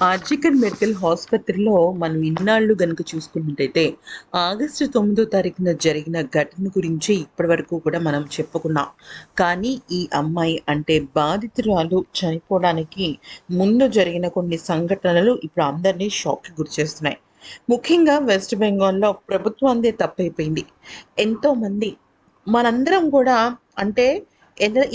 ఆర్జికల్ medical ఆసుపత్రిలో మనం ఇన్నాళ్ళు గనుక చూసుకున్నట్టయితే ఆగస్టు తొమ్మిదో తారీఖున జరిగిన ఘటన గురించి ఇప్పటివరకు కూడా మనం చెప్పుకున్నాం. కానీ ఈ అమ్మాయి అంటే బాధితురాలు చనిపోవడానికి ముందు జరిగిన కొన్ని సంఘటనలు ఇప్పుడు అందరినీ షాక్కి గురి చేస్తున్నాయి ముఖ్యంగా వెస్ట్ బెంగాల్లో ప్రభుత్వందే తప్పైపోయింది. ఎంతోమంది మనందరం కూడా అంటే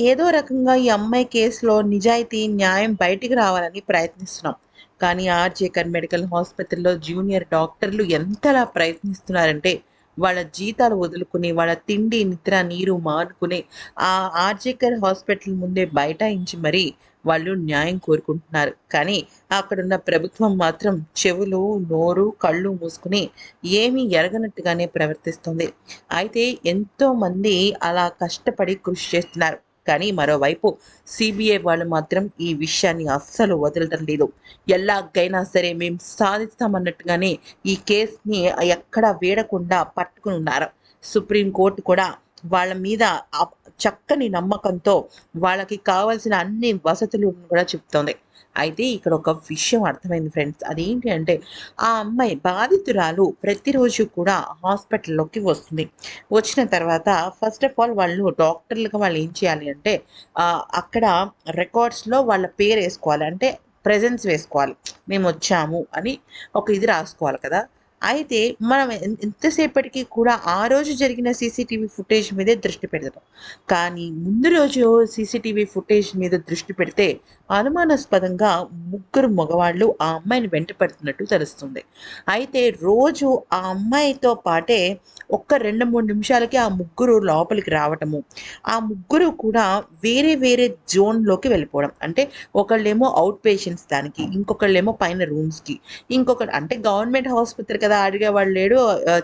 ఏదో రకంగా ఈ అమ్మాయి కేసులో నిజాయితీ న్యాయం బయటికి రావాలని ప్రయత్నిస్తున్నాం. కానీ ఆర్జేకర్ మెడికల్ హాస్పిటల్లో జూనియర్ డాక్టర్లు ఎంతలా ప్రయత్నిస్తున్నారంటే వాళ్ళ జీతాలు వదులుకుని వాళ్ళ తిండి నిద్ర నీరు మానుకుని ఆ ఆర్జేకర్ హాస్పిటల్ ముందే బైఠాయించి మరీ వాళ్ళు న్యాయం కోరుకుంటున్నారు. కానీ అక్కడున్న ప్రభుత్వం మాత్రం చెవులు నోరు కళ్ళు మూసుకుని ఏమీ ఎరగనట్టుగానే ప్రవర్తిస్తుంది. అయితే ఎంతో మంది అలా కష్టపడి కృషి చేస్తున్నారు. కానీ మరోవైపు సిబిఐ వాళ్ళు మాత్రం ఈ విషయాన్ని అస్సలు వదలటం లేదు. ఎలాగైనా సరే మేము సాధిస్తామన్నట్టుగానే ఈ కేసుని ఎక్కడా వేడకుండా పట్టుకుని ఉన్నారు సుప్రీంకోర్టు కూడా వాళ్ళ మీద చక్కని నమ్మకంతో వాళ్ళకి కావాల్సిన అన్ని వసతులు కూడా చెప్తోంది. అయితే ఇక్కడ ఒక విషయం అర్థమైంది ఫ్రెండ్స్ అదేంటి అంటే ఆ అమ్మాయి బాధితురాలు ప్రతిరోజు కూడా హాస్పిటల్లోకి వస్తుంది. వచ్చిన తర్వాత ఫస్ట్ ఆఫ్ ఆల్ వాళ్ళు డాక్టర్లుగా వాళ్ళు ఏం చేయాలి అంటే అక్కడ రికార్డ్స్లో వాళ్ళ పేరు వేసుకోవాలి. అంటే ప్రెజెన్స్ వేసుకోవాలి. మేము వచ్చాము అని ఒక ఇది రాసుకోవాలి కదా. అయితే మనం ఎంతసేపటికి కూడా ఆ రోజు జరిగిన సీసీటీవీ ఫుటేజ్ మీదే దృష్టి పెడతాం కానీ ముందు రోజు సీసీటీవీ ఫుటేజ్ మీద దృష్టి పెడితే అనుమానాస్పదంగా ముగ్గురు మగవాళ్ళు ఆ అమ్మాయిని వెంట పడుతున్నట్టు తెలుస్తుంది. అయితే రోజు ఆ అమ్మాయితో పాటే ఒక్క రెండు మూడు నిమిషాలకి ఆ ముగ్గురు లోపలికి రావటము ఆ ముగ్గురు కూడా వేరే వేరే జోన్లోకి వెళ్ళిపోవడం. అంటే ఒకళ్ళేమో అవుట్ పేషెంట్స్ దానికి ఇంకొకళ్ళేమో పైన రూమ్స్కి ఇంకొకటి అంటే గవర్నమెంట్ హాస్పిటల్ కదా అడిగేవాళ్ళు లేడు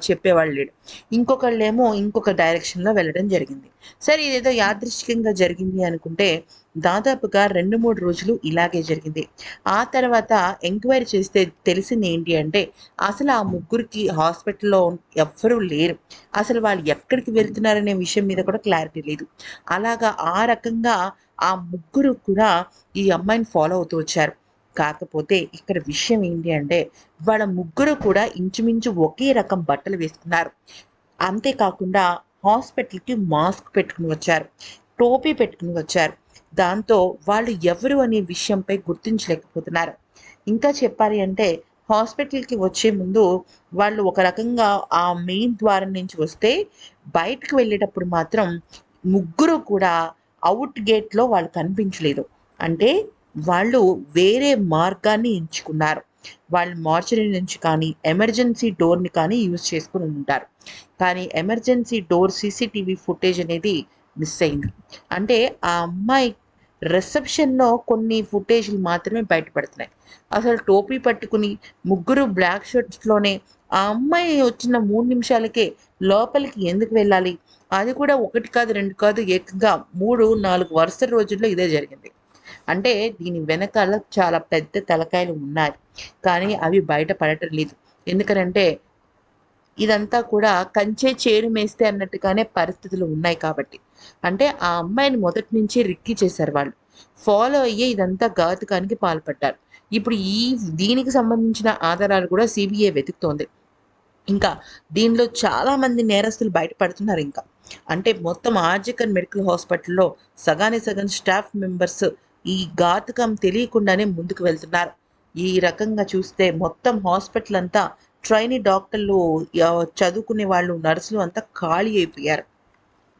చెప్పేవాళ్ళు లేడు. ఇంకొకళ్ళేమో ఇంకొక డైరెక్షన్లో వెళ్ళడం జరిగింది. సరే ఇదేదో యాదృష్టికంగా జరిగింది అనుకుంటే దాదాపుగా రెండు మూడు రోజులు ఇలాగే జరిగింది. ఆ తర్వాత ఎంక్వైరీ చేస్తే తెలిసింది ఏంటి అంటే అసలు ఆ ముగ్గురికి హాస్పిటల్లో ఎవ్వరూ లేరు. అసలు వాళ్ళు ఎక్కడికి వెళ్తున్నారనే విషయం మీద కూడా క్లారిటీ లేదు. అలాగా ఆ రకంగా ఆ ముగ్గురు కూడా ఈ అమ్మాయిని ఫాలో అవుతూ వచ్చారు. కాకపోతే ఇక్కడ విషయం ఏంటి అంటే వాళ్ళ ముగ్గురు కూడా ఇంచుమించు ఒకే రకం బట్టలు వేసుకున్నారు. అంతేకాకుండా హాస్పిటల్కి మాస్క్ పెట్టుకుని వచ్చారు. టోపీ పెట్టుకుని వచ్చారు. దాంతో వాళ్ళు ఎవరు అనే విషయంపై గుర్తించలేకపోతున్నారు. ఇంకా చెప్పాలి అంటే హాస్పిటల్కి వచ్చే ముందు వాళ్ళు ఒక రకంగా ఆ మెయిన్ ద్వారం నుంచి వస్తే బయటకు వెళ్ళేటప్పుడు మాత్రం ముగ్గురు కూడా అవుట్ గేట్లో వాళ్ళు కనిపించలేదు. అంటే వాళ్ళు వేరే మార్గాన్ని ఎంచుకున్నారు. వాళ్ళు మార్చరీ నుంచి కానీ ఎమర్జెన్సీ డోర్ని కానీ యూజ్ చేసుకుని ఉంటారు. కానీ ఎమర్జెన్సీ డోర్ సీసీటీవీ ఫుటేజ్ అనేది మిస్ అయింది. అంటే ఆ అమ్మాయి రిసెప్షన్లో కొన్ని ఫుటేజ్లు మాత్రమే బయటపడుతున్నాయి. అసలు టోపీ పట్టుకుని ముగ్గురు బ్లాక్ షర్ట్స్లోనే ఆ అమ్మాయి వచ్చిన మూడు నిమిషాలకే లోపలికి ఎందుకు వెళ్ళాలి? అది కూడా ఒకటి కాదు రెండు కాదు ఏకంగా మూడు నాలుగు వరుస రోజుల్లో ఇదే జరిగింది. అంటే దీని వెనకాల చాలా పెద్ద తలకాయలు ఉన్నాయి. కానీ అవి బయట పడటం లేదు. ఎందుకనంటే ఇదంతా కూడా కంచే చేరు మేస్తే అన్నట్టుగానే పరిస్థితులు ఉన్నాయి కాబట్టి. అంటే ఆ అమ్మాయిని మొదటి నుంచి రిక్కి చేశారు వాళ్ళు. ఫాలో అయ్యే ఇదంతా ఘాతుకానికి పాల్పడ్డారు. ఇప్పుడు ఈ దీనికి సంబంధించిన ఆధారాలు కూడా సిబిఐ వెతుకుతోంది. ఇంకా దీనిలో చాలా మంది నేరస్తులు బయటపడుతున్నారు ఇంకా. అంటే మొత్తం ఆర్జికన్ మెడికల్ హాస్పిటల్లో సగాని సగం స్టాఫ్ మెంబర్స్ ఈ ఘాతకం తెలియకుండానే ముందుకు వెళ్తున్నారు. ఈ రకంగా చూస్తే మొత్తం హాస్పిటల్ అంతా ట్రైనీ డాక్టర్లు చదువుకునే వాళ్ళు నర్సులు అంతా ఖాళీ అయిపోయారు.